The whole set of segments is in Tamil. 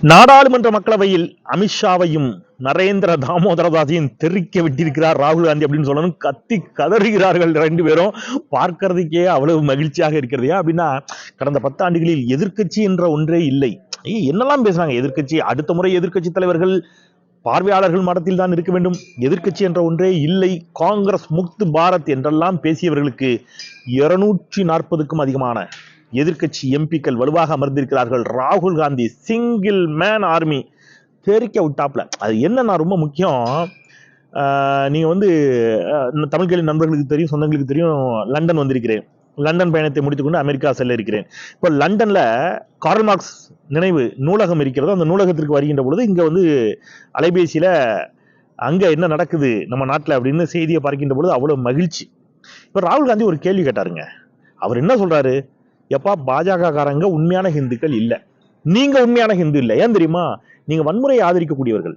நாடாளுமன்ற மக்களவையில் அமித்ஷாவையும் நரேந்திர தாமோதரதாசையும் தெரிக்க விட்டிருக்கிறார் ராகுல் காந்தி அப்படின்னு சொல்லணும். கத்தி கதறுகிறார்கள் ரெண்டு பேரும். பார்க்கறதுக்கே அவ்வளவு மகிழ்ச்சியாக இருக்கிறது. அப்படின்னா கடந்த பத்தாண்டுகளில் எதிர்க்கட்சி என்ற ஒன்றே இல்லை. என்னெல்லாம் பேசுறாங்க? எதிர்கட்சி அடுத்த முறை எதிர்க்கட்சி தலைவர்கள் பார்வையாளர்கள் மடத்தில் தான் இருக்க வேண்டும். எதிர்க்கட்சி என்ற ஒன்றே இல்லை. காங்கிரஸ் முக்து பாரத் என்றெல்லாம் பேசியவர்களுக்கு இருநூற்றி நாற்பதுக்கும் அதிகமான எதிர்க்கட்சி எம்பிக்கள் வலுவாக அமர்ந்திருக்கிறார்கள். ராகுல் காந்தி சிங்கிள் மேன் ஆர்மி தெரிக்க விட்டாப்ல அது என்னன்னா ரொம்ப முக்கியம். நீங்கள் வந்து ஆஹ் இந்த நண்பர்களுக்கு தெரியும் சொந்தங்களுக்கு தெரியும் லண்டன் வந்திருக்கிறேன். லண்டன் பயணத்தை முடித்துக்கொண்டு அமெரிக்கா செல்ல இருக்கிறேன் இப்போ லண்டனில் கார்ல் மார்க்ஸ் நினைவு நூலகம் இருக்கிறதோ. அந்த நூலகத்திற்கு வருகின்ற பொழுது இங்கே வந்து அலைபேசியில் அங்கே என்ன நடக்குது நம்ம நாட்டில் அப்படின்னு செய்தியை பார்க்கின்ற பொழுது அவ்வளோ மகிழ்ச்சி. இப்போ ராகுல் காந்தி ஒரு கேள்வி கேட்டாருங்க. அவர் என்ன சொல்கிறாரு எப்பா பாஜக காரங்க உண்மையான ஹிந்துக்கள் இல்லை. நீங்க உண்மையான ஹிந்து இல்லை. ஏன் தெரியுமா? நீங்க வன்முறையை ஆதரிக்கக்கூடியவர்கள்.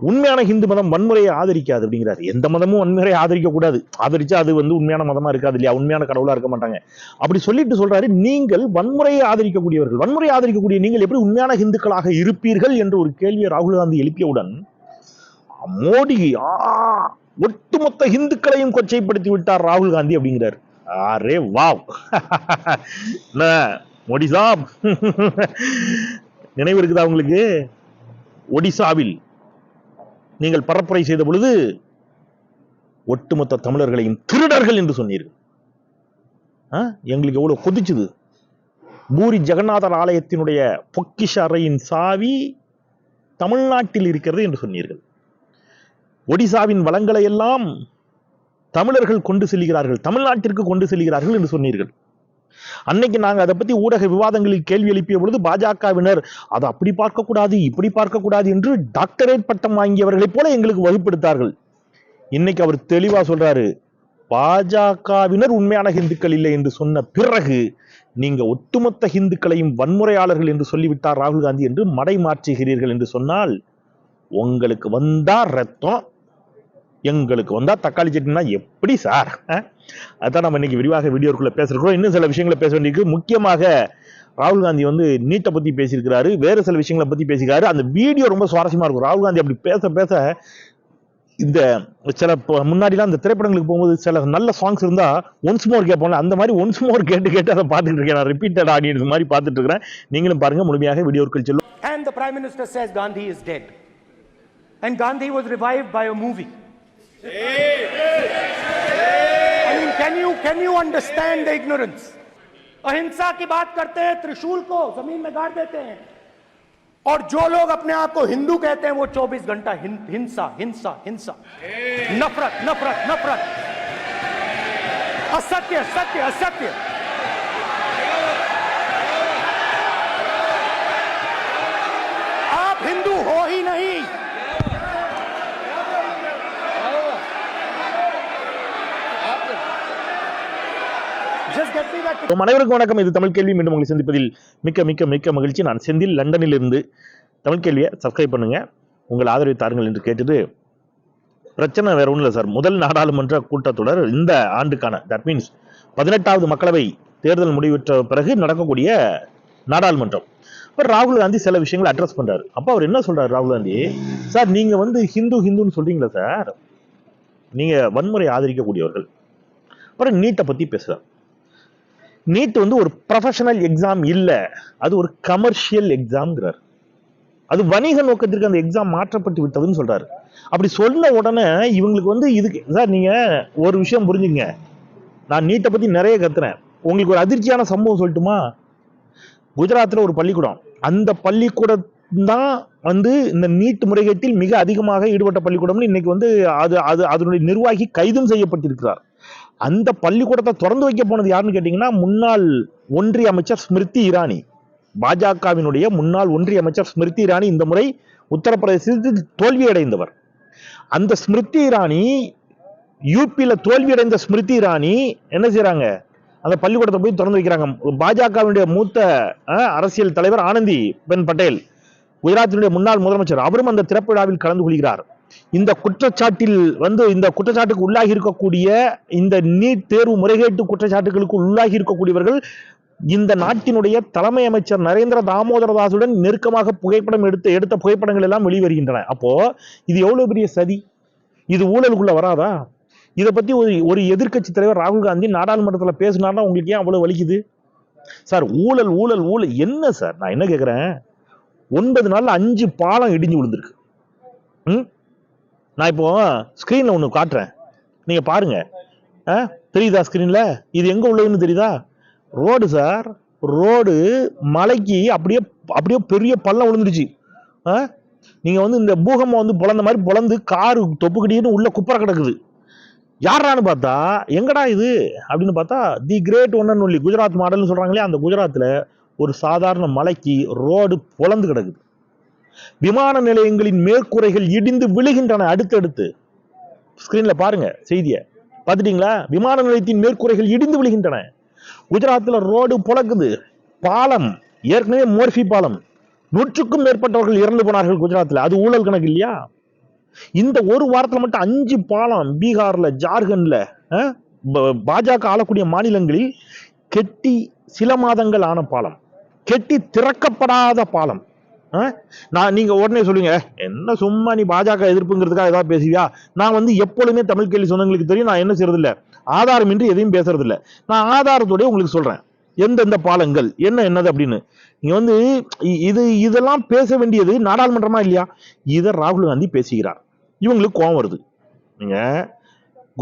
உண்மையான ஹிந்து மதம் வன்முறையை ஆதரிக்காது அப்படிங்கிறாரு. எந்த மதமும் வன்முறையை ஆதரிக்க கூடாது ஆதரிச்சா அது வந்து உண்மையான மதமா இருக்காது இல்லையா? உண்மையான கடவுளா இருக்க மாட்டாங்க. அப்படி சொல்லிட்டு சொல்றாரு நீங்கள் வன்முறையை ஆதரிக்கக்கூடியவர்கள். வன்முறையை ஆதரிக்கக்கூடிய நீங்கள் எப்படி உண்மையான ஹிந்துக்களாக இருப்பீர்கள் என்று ஒரு கேள்வியை ராகுல் காந்தி எழுப்பியவுடன் மோடி ஆ, ஒட்டுமொத்த ஹிந்துக்களையும் கொச்சைப்படுத்தி விட்டார் ராகுல் காந்தி அப்படிங்கிறார். அரே வாவ். என்ன மோடி நினைவு இருக்குதா உங்களுக்கு? ஒடிசாவில் நீங்கள் பரப்புரை செய்த பொழுது ஒட்டுமொத்த தமிழர்களையும் திருடர்கள் என்று சொன்னீர்கள். எங்களுக்கு எவ்வளவு கொதிச்சுது. பூரி ஜெகநாதர் ஆலயத்தினுடைய பொக்கிஷ அறையின் சாவி தமிழ்நாட்டில் இருக்கிறது என்று சொன்னீர்கள். ஒடிசாவின் வளங்களை எல்லாம் தமிழர்கள் கொண்டு செல்கிறார்கள் தமிழ்நாட்டிற்கு கொண்டு செல்கிறார்கள் என்று சொன்னீர்கள். அன்னைக்கு நாங்க அதை பத்தி ஊடக விவாதங்களில் கேள்வி எழுப்பிய பொழுது பாஜகவினர் அதை அப்படி பார்க்க கூடாது இப்படி பார்க்க கூடாது என்று டாக்டரேட் பட்டம் வாங்கியவர்களைப் போல எங்களுக்கு வகுப்படுத்தார்கள். இன்னைக்கு அவர் தெளிவா சொல்றாரு பாஜகவினர் உண்மையான ஹிந்துக்கள் இல்லை என்று சொன்ன பிறகு நீங்க ஒட்டுமொத்த ஹிந்துக்களையும் வன்முறையாளர்கள் என்று சொல்லிவிட்டார் ராகுல் காந்தி என்று மடை மாற்றுகிறீர்கள் என்று சொன்னால் உங்களுக்கு வந்தா ரத்தம் எங்களுக்கு வந்தால் தக்காளி சட்னினா எப்படி சார்? அதான் நம்ம இன்னைக்கு விரிவாக வீடியோக்குள்ளே பேசுறோம் இன்னும் சில விஷயங்களை பேச வேண்டியிருக்கு. முக்கியமாக ராகுல் காந்தி வந்து நீட்டை பற்றி பேசியிருக்கிறாரு. வேறு சில விஷயங்களை பற்றி பேசியிருக்காரு. அந்த வீடியோ ரொம்ப சுவாரஸ்யமாக இருக்கும். ராகுல் காந்தி அப்படி பேச பேச இந்த சில முன்னாடிலாம் இந்த திரைப்படங்களுக்கு போகும்போது சில நல்ல சாங்ஸ் இருந்தால் ஒன்ஸ் மோர் கேட்போம்ல. அந்த மாதிரி ஒன்ஸ் மோர் கேட்டு கேட்டு அதை பார்த்துட்டு இருக்கேன். நான் ரிப்பீட்டட் ஆடியன்ஸ் மாதிரி பார்த்துட்டு இருக்கிறேன். நீங்களும் பாருங்க. முழுமையாக வீடியோக்கள் செல்லும். And the Prime Minister says Gandhi is dead. And Gandhi was revived by a movie. I mean, can you, can you understand the ignorance? अहिंसा की बात करते हैं त्रिशूल को ज़मीन में गाड़ देते हैं। और जो लोग अपने आप को हिंदू कहते हैं वो 24 घंटा हिं- हिंसा हिंसा हिंसा। नफरत नफरत नफरत। असत्य सत्य असत्य। அனைவருக்கும் வணக்கம். இது தமிழ் கேள்வி. மீண்டும் உங்களை சந்திப்பதில் மிக்க மிக்க மிக்க மகிழ்ச்சி. நான் செந்தில் லண்டனில் இருந்து தமிழ் கேள்வியை சப்ஸ்கிரைப் பண்ணுங்க. உங்கள் ஆதரவை தாருங்கள் என்று கேட்டது பிரச்சனை வேற ஒன்றும் இல்லை சார். முதல் நாடாளுமன்ற கூட்டத்தொடர் இந்த ஆண்டுக்கான. தட் மீன்ஸ் பதினெட்டாவது மக்களவை தேர்தல் முடிவுற்ற பிறகு நடக்கக்கூடிய நாடாளுமன்றம். இப்போ ராகுல் காந்தி சில விஷயங்களை அட்ரஸ் பண்ணுறார் அப்போ அவர் என்ன சொல்கிறார் ராகுல் காந்தி? சார் நீங்கள் வந்து ஹிந்து ஹிந்துன்னு சொல்கிறீங்களா சார்? நீங்கள் வன்முறை ஆதரிக்கக்கூடியவர்கள். அப்புறம் நீட்டை பற்றி பேசுகிறார் நீட் வந்து ஒரு ப்ரொஃபஷனல் எக்ஸாம் இல்லை. அது ஒரு கமர்ஷியல் எக்ஸாம்ங்கிறார் அது வணிக நோக்கத்திற்கு அந்த எக்ஸாம் மாற்றப்பட்டு விட்டதுன்னு சொல்றாரு. அப்படி சொன்ன உடனே இவங்களுக்கு வந்து இதுக்கு சார் நீங்க ஒரு விஷயம் புரிஞ்சுங்க நான் நீட்டை பத்தி நிறைய கத்துறேன். உங்களுக்கு ஒரு அதிர்ச்சியான சம்பவம் சொல்லட்டுமா? குஜராத்தில் ஒரு பள்ளிக்கூடம். அந்த பள்ளிக்கூடம் தான் வந்து இந்த நீட் முறைகேட்டில் மிக அதிகமாக ஈடுபட்ட பள்ளிக்கூடம்னு இன்னைக்கு வந்து அது அது அதனுடைய நிர்வாகி கைதும் செய்யப்பட்டிருக்கிறார். அந்த பள்ளிக்கூடத்தை திறந்து வைக்க போனது யாருன்னு கேட்டிங்கன்னா முன்னாள் ஒன்றிய அமைச்சர் ஸ்மிருதி இரானி. பாஜகவினுடைய முன்னாள் ஒன்றிய அமைச்சர் ஸ்மிருதி இரானி இந்த முறை உத்தரப்பிரதேசத்தில் தோல்வியடைந்தவர் அந்த ஸ்மிருதி இரானி யூபியில் தோல்வியடைந்த ஸ்மிருதி இரானி என்ன செய்கிறாங்க அந்த பள்ளிக்கூடத்தை போய் திறந்து வைக்கிறாங்க. பாஜகவினுடைய மூத்த அரசியல் தலைவர் ஆனந்தி பென் பட்டேல் குஜராத்தினுடைய முன்னாள் முதலமைச்சர். அவரும் அந்த திறப்பு விழாவில் கலந்து கொள்கிறார். இந்த குற்றச்சாட்டில் வந்து இந்த குற்றச்சாட்டுக்கு உள்ளாகி இருக்கக்கூடிய இந்த நீட் தேர்வு முறைகேட்டு குற்றச்சாட்டுகளுக்கு உள்ளாகி இருக்கக்கூடியவர்கள் இந்த நாட்டினுடைய தலைமை அமைச்சர் நரேந்திர தாமோதரதாசுடன் நெருக்கமாக புகைப்படம் எடுத்து எடுத்த புகைப்படங்கள் எல்லாம் வெளிவருகின்றன. அப்போ இது எவ்வளவு பெரிய சதி? இது ஊழலுக்குள்ள வராதா? இதை பத்தி ஒரு ஒரு எதிர்க்கட்சி தலைவர் ராகுல் காந்தி நாடாளுமன்றத்தில் பேசினார்னா உங்களுக்கு ஏன் அவ்வளவு வலிக்குது? சார் ஊழல் ஊழல் ஊழல். என்ன சார்? நான் என்ன கேட்குறேன் ஒன்பது நாள்ல அஞ்சு பாலம் இடிஞ்சு விழுந்திருக்கு. ம்? நான் இப்போ ஸ்க்ரீனில் ஒன்று காட்டுறேன். நீங்கள் பாருங்க. ஆ தெரியுதா ஸ்க்ரீனில் இது எங்கே உள்ளதுன்னு தெரியுதா? ரோடு சார் ரோடு மலைக்கு அப்படியே அப்படியே பெரிய பள்ளம் விழுந்துருச்சு ஆ நீங்கள் வந்து இந்த பூகம்பம் வந்து பொழந்த மாதிரி பொழந்து காரு தொப்புக்கிட்டின்னு உள்ளே குப்பரை கிடக்குது. யாரான்னு பார்த்தா எங்கடா இது? அப்படின்னு பார்த்தா தி கிரேட் ஒன்னு ஒன்லி குஜராத் மாடல்னு சொல்கிறாங்களே அந்த குஜராத்தில் ஒரு சாதாரண மலைக்கு ரோடு பொழந்து கிடக்குது. விமான நிலையங்களின் மேற்கூரைகள் இடிந்து விழுகின்றன அடுத்தடுத்து. ஸ்கிரீன்ல பாருங்க செய்தியை. பார்த்துட்டீங்களா? விமான நிலையத்தின் மேற்கூரைகள் இடிந்து விழுகின்றன. குஜராத்தில் ரோடு புழக்குது பாலம் ஏற்கனவே மோர்ஃபி பாலம். நூற்றுக்கும் மேற்பட்டவர்கள் இறந்து போனார்கள் குஜராத்தில். அது ஊழல் கணக்கு இல்லையா? இந்த ஒரு வாரத்தில் மட்டும் அஞ்சு பாலம் பீகார்ல ஜார்க்கண்ட்ல பாஜக ஆளக்கூடிய மாநிலங்களில் கெட்டி சில மாதங்கள் ஆன பாலம். கெட்டி திறக்கப்படாத பாலம். நான் நீங்கள் உடனே சொல்லுங்க. என்ன சும்மா நீ பாஜக எதிர்ப்புங்கிறதுக்காக ஏதாவது பேசுவியா? நான் வந்து எப்பொழுதுமே தமிழ் கேள்வி சொன்னவங்களுக்கு தெரியும். நான் என்ன செய்யறது ஆதாரமின்றி எதையும் பேசுறதில்ல. நான் ஆதாரத்தோடய உங்களுக்கு சொல்கிறேன் எந்தெந்த பாலங்கள் என்ன என்னது அப்படின்னு. நீங்கள் வந்து இது இதெல்லாம் பேச வேண்டியது நாடாளுமன்றமா இல்லையா? இதை ராகுல் காந்தி பேசுகிறார். இவங்களுக்கு கோவம் வருது. நீங்கள்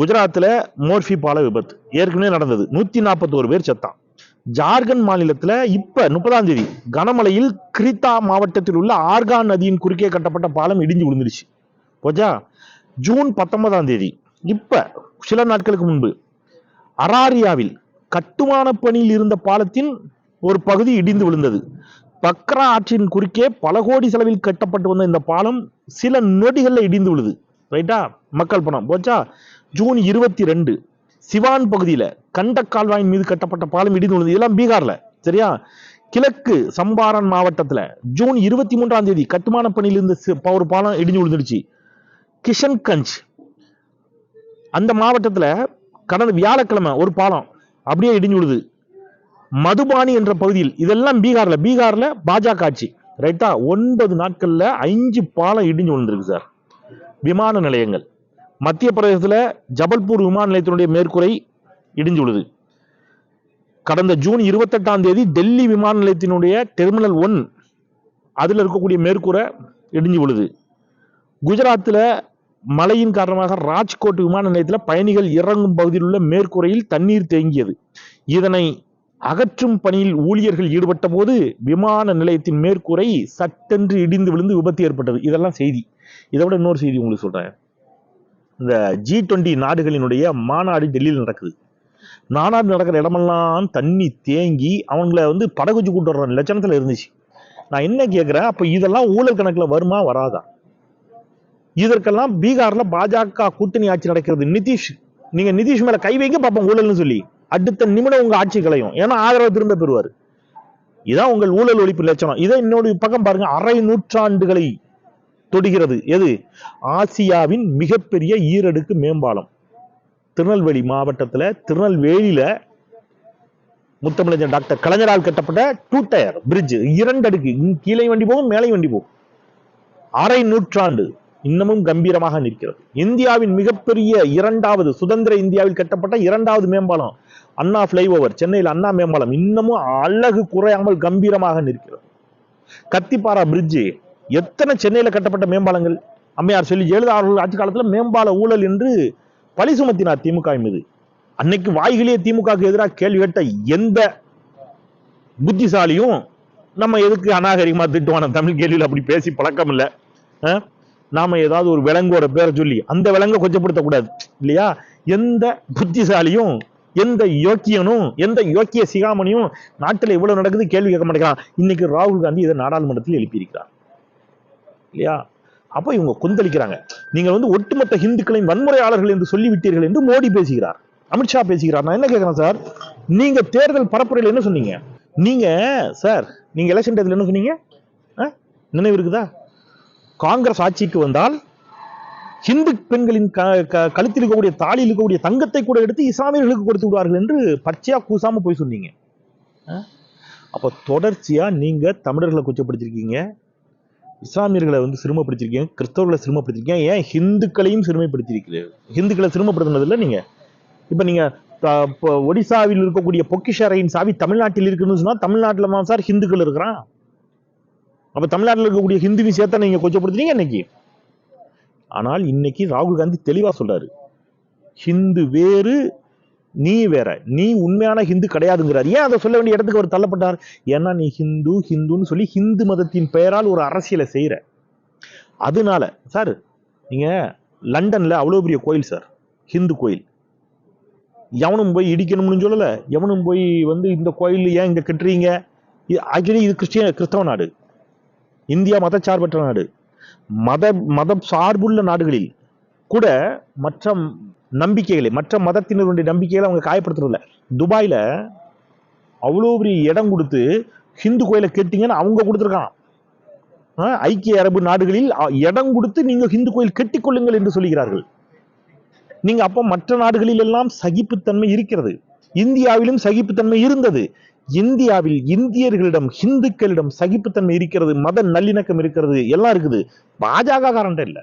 குஜராத்தில் மோர்ஃபி பால விபத்து ஏற்கனவே நடந்தது. நூற்றி நாற்பத்தோரு பேர் செத்தான். ஜார்க்கண்ட் மாநிலத்தில் இப்போ முப்பதாம் தேதி கனமழையில் கிரித்தா மாவட்டத்தில் உள்ள ஆர்கான் நதியின் குறுக்கே கட்டப்பட்ட பாலம் இடிஞ்சு விழுந்துருச்சு. போச்சா? ஜூன் பத்தொன்பதாம் தேதி. இப்போ சில நாட்களுக்கு முன்பு அராரியாவில் கட்டுமான பணியில் இருந்த பாலத்தின் ஒரு பகுதி இடிந்து விழுந்தது. பக்ரா ஆற்றின் குறுக்கே பல கோடி செலவில் கட்டப்பட்டு வந்த இந்த பாலம் சில நொடிகளில் இடிந்து விழுது. ரைட்டா? மக்கள் பணம். போச்சா? ஜூன் இருபத்தி ரெண்டு. சிவான் பகுதியில் கண்ட கால்வாயின் மீது கட்டப்பட்ட பாலம் இடிந்து விழுந்தது. இதெல்லாம் பீகார்ல சரியா? கிழக்கு சம்பாரன் மாவட்டத்தில் ஜூன் இருபத்தி மூன்றாம் தேதி கட்டுமான பணியில் இருந்த ஒரு பாலம் இடிஞ்சு விழுந்துடுச்சு. கிஷன்கஞ்ச். அந்த மாவட்டத்தில் கடந்த வியாழக்கிழமை ஒரு பாலம் அப்படியே இடிஞ்சு விழுது. மதுபானி என்ற பகுதியில் இதெல்லாம் பீகார்ல பீகார்ல பாஜக ஆட்சி. ரைட்டா? ஒன்பது நாட்கள்ல அஞ்சு பாலம் இடிஞ்சு விழுந்திருக்கு சார். விமான நிலையங்கள். மத்திய பிரதேசத்தில் ஜபல்பூர் விமான நிலையத்தினுடைய மேற்கூரை இடிஞ்சு விழுது கடந்த ஜூன் இருபத்தெட்டாம் தேதி டெல்லி விமான நிலையத்தினுடைய டெர்மினல் ஒன் அதில் இருக்கக்கூடிய மேற்கூரை இடிஞ்சு விழுது குஜராத்தில் மழையின் காரணமாக ராஜ்கோட் விமான நிலையத்தில் பயணிகள் இறங்கும் பகுதியில் உள்ள மேற்கூரையில் தண்ணீர் தேங்கியது. இதனை அகற்றும் பணியில் ஊழியர்கள் ஈடுபட்ட போது விமான நிலையத்தின் மேற்கூரை சட்டென்று இடிந்து விழுந்து விபத்து ஏற்பட்டது. இதெல்லாம் செய்தி. இதை விட இன்னொரு செய்தி உங்களுக்கு சொல்கிறேன் இந்த ஜி டுவெண்ட்டி நாடுகளினுடைய மாநாடு டெல்லியில் நடக்குது. மாநாடு நடக்கிற இடமெல்லாம் தண்ணி தேங்கி அவங்கள வந்து படகுச்சு கூட்டு வர்ற லட்சணத்துல இருந்துச்சு. நான் என்ன கேட்குறேன் அப்போ இதெல்லாம் ஊழல் கணக்குல வருமா? வராதா? இதற்கெல்லாம் பீகார்ல பாஜக கூட்டணி ஆட்சி நடக்கிறது நிதிஷ். நீங்க நிதிஷ் மேல கை வைக்க பார்ப்போம் ஊழல்னு சொல்லி. அடுத்த நிமிடம் உங்க ஆட்சி கலையும். ஏன்னா ஆதரவை திரும்ப பெறுவார். இதான் உங்கள் ஊழல் ஒழிப்பு லட்சணம். இதை இன்னொரு பக்கம் பாருங்க. அரை நூற்றாண்டுகளை தொடுகிறது. எது? ஆசியாவின் மிகப்பெரிய ஈரடுக்கு மேம்பாலம். திருநெல்வேலி மாவட்டத்தில் திருநெல்வேலியில் முத்தமிழஞ்சன் டாக்டர் கலைஞரால் கட்டப்பட்ட டூ டயர் பிரிட்ஜ் இரண்டு அடுக்கு கீழே வண்டி போகும் மேலே வண்டி போகும். அரை நூற்றாண்டு இன்னமும் கம்பீரமாக நிற்கிறது. இந்தியாவின் மிகப்பெரிய இரண்டாவது சுதந்திர இந்தியாவில் கட்டப்பட்ட இரண்டாவது மேம்பாலம் அண்ணா ஃபிளைஓவர் சென்னையில் அண்ணா மேம்பாலம். இன்னமும் அழகு குறையாமல் கம்பீரமாக நிற்கிறது. கத்திப்பாரா பிரிட்ஜு எத்தனை சென்னையில் கட்டப்பட்ட மேம்பாலங்கள்? அம்மையார் சொல்லி எழுதாளர்கள் அவர்கள் ஆட்சி காலத்தில் மேம்பால ஊழல் என்று பழி சுமத்தினார் திமுக மீது. அன்னைக்கு வாய்களே திமுகவுக்கு எதிராக கேள்வி கேட்ட எந்த புத்திசாலியும் நம்ம எதுக்கு அநாகரிகமாக திட்டுவான தமிழ் கேள்வியில் அப்படி பேசி பழக்கம் இல்லை. நாம ஏதாவது ஒரு விலங்கோட பேரை சொல்லி அந்த விலங்கை கொச்சப்படுத்தக்கூடாது இல்லையா? எந்த புத்திசாலியும் எந்த யோக்கியனும் எந்த யோக்கிய சிகாமணியும் நாட்டில் இவ்வளவு நடக்குது கேள்வி கேட்க மாட்டேங்கிறான். இன்னைக்கு ராகுல் காந்தி இதை நாடாளுமன்றத்தில் எழுப்பியிருக்கிறார். இல்லையா? அப்போ இவங்க கொந்தளிக்கிறாங்க. நீங்கள் வந்து ஒட்டுமொத்த ஹிந்துக்களின் வன்முறையாளர்கள் என்று சொல்லிவிட்டீர்கள் என்று மோடி பேசுகிறார். அமித்ஷா பேசுகிறார். நான் என்ன கேட்குறேன் சார்? நீங்கள் தேர்தல் பரப்புரையில் என்ன சொன்னீங்க? நீங்கள் சார் நீங்கள் எலெக்ஷன் டேத்தில் என்ன சொன்னீங்க? ஆ? நினைவு இருக்குதா? காங்கிரஸ் ஆட்சிக்கு வந்தால் ஹிந்து பெண்களின் க க- கழுத்தில் இருக்கக்கூடிய தாலியில் இருக்கக்கூடிய தங்கத்தை கூட எடுத்து இஸ்லாமியர்களுக்கு கொடுத்து விடுவார்கள் என்று பச்சையா கூசாம போய் சொன்னீங்க. அப்போ தொடர்ச்சியா நீங்க தமிழர்களை குச்சப்படுத்திருக்கீங்க இஸ்லாமியர்களை வந்து சிறுமப்படுத்திருக்கீங்க கிறிஸ்தவர்களை சிறுமப்படுத்திருக்கீங்க ஏன் ஹிந்துக்களையும் சிறுமைப்படுத்தியிருக்கிறீர்கள் ஹிந்துக்களை சிறுமப்படுத்தினதில்ல நீங்கள் இப்போ நீங்கள் இப்போ ஒடிசாவில் இருக்கக்கூடிய பொக்கிஷரையின் சாவி தமிழ்நாட்டில் இருக்குன்னு சொன்னால் தமிழ்நாட்டில் தான் சார் ஹிந்துக்கள் இருக்கிறான். அப்போ தமிழ்நாட்டில் இருக்கக்கூடிய ஹிந்துவையும் சேர்த்தா நீங்கள் கொச்சப்படுத்துறீங்க இன்னைக்கு. ஆனால் இன்னைக்கு ராகுல் காந்தி தெளிவாக சொல்கிறாரு ஹிந்து வேறு நீ வேற. நீ உண்மையான ஹிந்து கிடையாதுங்கிறார். ஏன் அதை சொல்ல வேண்டிய இடத்துக்கு அவர் தள்ளப்பட்டார்? ஏன்னா நீ ஹிந்து ஹிந்துன்னு சொல்லி ஹிந்து மதத்தின் பெயரால் ஒரு அரசியலை செய்கிற அதனால சார் நீங்கள் லண்டனில் அவ்வளோ பெரிய கோயில் சார் ஹிந்து கோயில். எவனும் போய் இடிக்கணும்னு சொல்லலை. எவனும் போய் வந்து இந்த கோயில் ஏன் இங்கே கட்டுறீங்க? ஆக்சுவலி இது கிறிஸ்டிய கிறிஸ்தவ நாடு. இந்தியா மதச்சார்பற்ற நாடு. மத மதம் சார்புள்ள நாடுகளில் கூட மற்ற நம்பிக்கைகளை மற்ற மதத்தினருடைய நம்பிக்கைகளை அவங்க காயப்படுத்துறதில்ல. துபாயில் அவ்வளோ பெரிய இடம் கொடுத்து ஹிந்து கோயிலை கேட்டீங்கன்னு அவங்க கொடுத்துருக்கான் ஐக்கிய அரபு நாடுகளில் இடம் கொடுத்து நீங்கள் ஹிந்து கோயில் கட்டிக்கொள்ளுங்கள் என்று சொல்கிறார்கள் நீங்கள் அப்போ மற்ற நாடுகளில் எல்லாம் சகிப்புத்தன்மை இருக்கிறது. இந்தியாவிலும் சகிப்புத்தன்மை இருந்தது. இந்தியாவில் இந்தியர்களிடம் ஹிந்துக்களிடம் சகிப்புத்தன்மை இருக்கிறது மத நல்லிணக்கம் இருக்கிறது எல்லாம் இருக்குது. பாஜக காரண்ட இல்லை.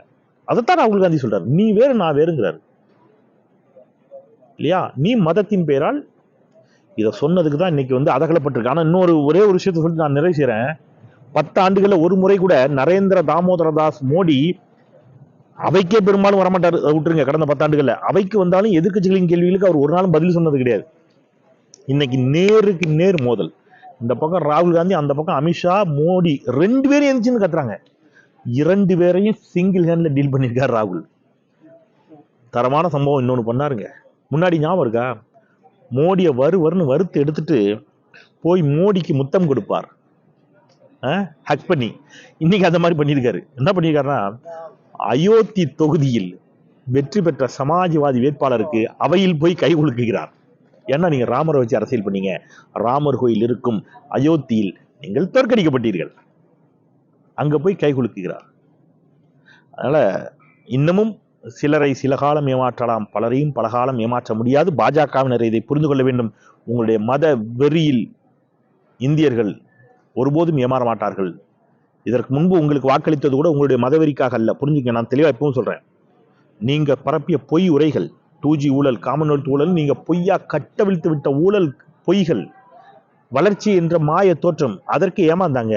அதைத்தான் ராகுல் காந்தி சொல்றாரு. நீ வேறு நான் வேறுங்கிறாரு. இல்லையா? நீ மதத்தின் பெயரால் இதை சொன்னதுக்கு தான் இன்னைக்கு வந்து அதகலப்பட்டிருக்கு ஆனால் இன்னொரு ஒரே ஒரு விஷயத்தை சொல்லி நான் நிறைவு செய்கிறேன் பத்து ஆண்டுகளில் ஒரு முறை கூட நரேந்திர தாமோதர தாஸ் மோடி அவைக்கே பெரும்பாலும் வரமாட்டார். அதை விட்டுருங்க கடந்த பத்தாண்டுகளில். அவைக்கு வந்தாலும் எதிர்கட்சிகளின் கேள்விகளுக்கு அவர் ஒரு நாளும் பதில் சொன்னது கிடையாது. இன்னைக்கு நேருக்கு நேர் மோதல். இந்த பக்கம் ராகுல் காந்தி அந்த பக்கம் அமித்ஷா மோடி ரெண்டு பேரும் எந்திரிச்சுன்னு கத்துறாங்க. இரண்டு பேரையும் சிங்கிள் ஹேண்டில் டீல் பண்ணியிருக்கார் ராகுல். தரமான சம்பவம் இன்னொன்று பண்ணாருங்க. முன்னாடி ஞாபகம் இருக்கா? மோடியை வரு வருன்னு வறுத்து எடுத்துட்டு போய் மோடிக்கு முத்தம் கொடுப்பார். ஹக் பண்ணி. இன்னைக்கு அந்த மாதிரி பண்ணியிருக்காரு. என்ன பண்ணியிருக்காருன்னா அயோத்தி தொகுதியில் வெற்றி பெற்ற சமாஜ்வாதி வேட்பாளருக்கு அவையில் போய் கை கொடுக்குகிறார் ஏன்னா நீங்கள் ராமரை வச்சு அரசியல் பண்ணீங்க. ராமர் கோயில் இருக்கும் அயோத்தியில் நீங்கள் தோற்கடிக்கப்பட்டீர்கள். அங்கே போய் கை குலுக்குகிறார். அதனால் இன்னமும் சிலரை சில காலம் ஏமாற்றலாம் பலரையும் பல காலம் ஏமாற்ற முடியாது. பாஜகவினர் இதை புரிந்து கொள்ள வேண்டும். உங்களுடைய மத வெறியில் இந்தியர்கள் ஒருபோதும் ஏமாற மாட்டார்கள். இதற்கு முன்பு உங்களுக்கு வாக்களித்தது கூட உங்களுடைய மதவெறிக்காக அல்ல. புரிஞ்சுக்க நான் தெளிவாக இப்பவும் சொல்கிறேன் நீங்கள் பரப்பிய பொய் உரைகள் டூ ஜி ஊழல் காமன்வெல்த் ஊழல் நீங்கள் பொய்யா கட்டவிழ்த்து விட்ட ஊழல் பொய்கள் வளர்ச்சி என்ற மாய தோற்றம் அதற்கு ஏமாந்தாங்க.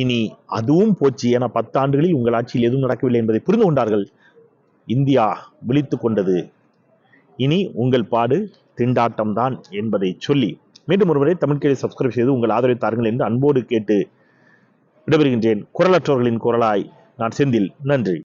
இனி அதுவும் போச்சு என பத்தாண்டுகளில் உங்கள் ஆட்சியில் எதுவும் நடக்கவில்லை என்பதை புரிந்து கொண்டார்கள். இந்தியா விழித்து கொண்டது. இனி உங்கள் பாடு திண்டாட்டம் தான் என்பதை சொல்லி மீண்டும் ஒருமுறை தமிழ்கேளை சப்ஸ்கிரைப் செய்து உங்கள் ஆதரவை தாருங்கள் என்று அன்போடு கேட்டு விடைபெறுகின்றேன். குரலற்றவர்களின் குரலாய் நான் செந்தில். நன்றி.